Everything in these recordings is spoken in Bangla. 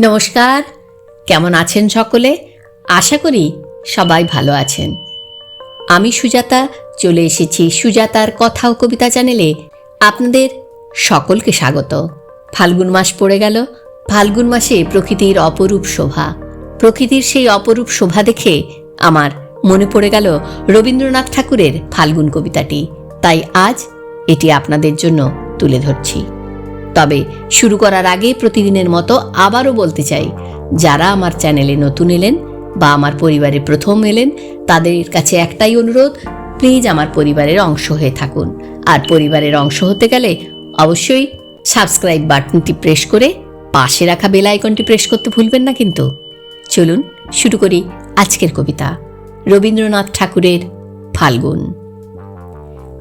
নমস্কার, কেমন আছেন সকলে? আশা করি সবাই ভালো আছেন। আমি সুজাতা, চলে এসেছি সুজাতার কথা ও কবিতা চ্যানেলে। আপনাদের সকলকে স্বাগত। ফাল্গুন মাস পড়ে গেল। ফাল্গুন মাসে প্রকৃতির অপরূপ শোভা। প্রকৃতির সেই অপরূপ শোভা দেখে আমার মনে পড়ে গেল রবীন্দ্রনাথ ঠাকুরের ফাল্গুন কবিতাটি। তাই আজ এটি আপনাদের জন্য তুলে ধরছি। তবে শুরু করার আগে প্রতিদিনের মতো আবারও বলতে চাই, যারা আমার চ্যানেলে নতুন এলেন বা আমার পরিবারে প্রথম এলেন, তাদের কাছে একটাই অনুরোধ, প্লিজ আমার পরিবারের অংশ হয়ে থাকুন। আর পরিবারের অংশ হতে গেলে অবশ্যই সাবস্ক্রাইব বাটনটি প্রেস করে পাশে রাখা বেল আইকনটি প্রেস করতে ভুলবেন না কিন্তু। চলুন, শুরু করি আজকের কবিতা। রবীন্দ্রনাথ ঠাকুরের ফাল্গুন।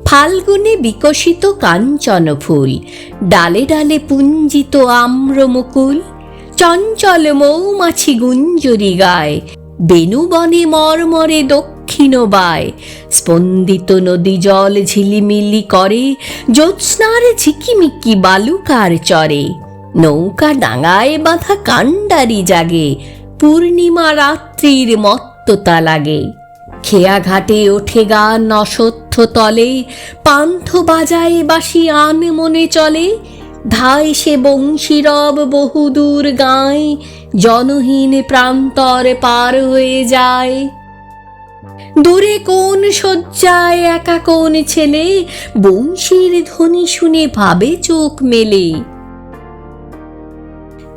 ফাল্গুনে বিকশিত কাঞ্চন ফুল, ডালে ডালে পুঞ্জিত আম্র মুকুল, চঞ্চল মৌমাছি গুঞ্জরি গায় বেনুবনে মরমরে দক্ষিণ বায়, স্পন্দিত নদী জল ঝিলিমিলি করে, জ্যোৎস্নার ঝিকিমিকি বালুকার চরে, নৌকা ডাঙায় বাঁধা কাণ্ডারি জাগে, পূর্ণিমা রাত্রির মত্ততা লাগে। খেয়া ঘাটে ওঠে গান অসত্য তলে পান্থ বাজায় বাসি আন মনে চলে। ধায় সে বংশীরব বহুদূর গায়, জনহীন প্রান্তর পার হয়ে যায়। দূরে কোন শয্যায় একা কোন ছেলে, বংশীর ধ্বনি শুনে ভাবে চোখ মেলে।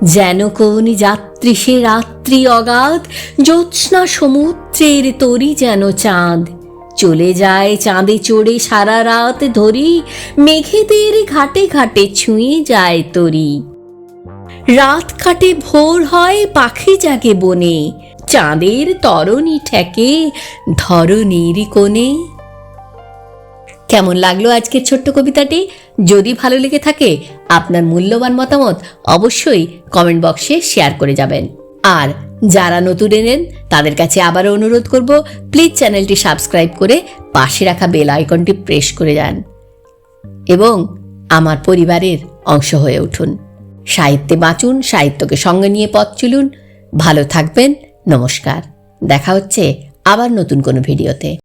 যেন কোন যাত্রী সে রাত্রি অগাধ, জ্যোৎস্না সমুদ্রের তরি যেন চাঁদ। চলে যায় চাঁদে চড়ে সারা রাত ধরি। মেঘেদের ঘাটে ঘাটে ছুঁয়ে যায় তরি। রাত কাটে ভোর হয় পাখি জাগে বনে। চাঁদের তরণী ঠেকে ধরনীর কোণে। কেমন লাগল আজকের ছোট্ট কবিতাটি? যদি ভালো লেগে থাকে, আপনার মূল্যবান মতামত অবশ্যই কমেন্ট বক্সে শেয়ার করে যাবেন। আর যারা নতুন এনেন তাদের কাছে আবারও অনুরোধ করব প্লিজ চ্যানেলটি সাবস্ক্রাইব করে পাশে রাখা বেল আইকনটি প্রেস করে যান এবং আমার পরিবারের অংশ হয়ে উঠুন। সাহিত্যে বাঁচুন, সাহিত্যকে সঙ্গে নিয়ে পথ চলুন। ভালো থাকবেন, নমস্কার। দেখা হচ্ছে আবার নতুন কোনো ভিডিওতে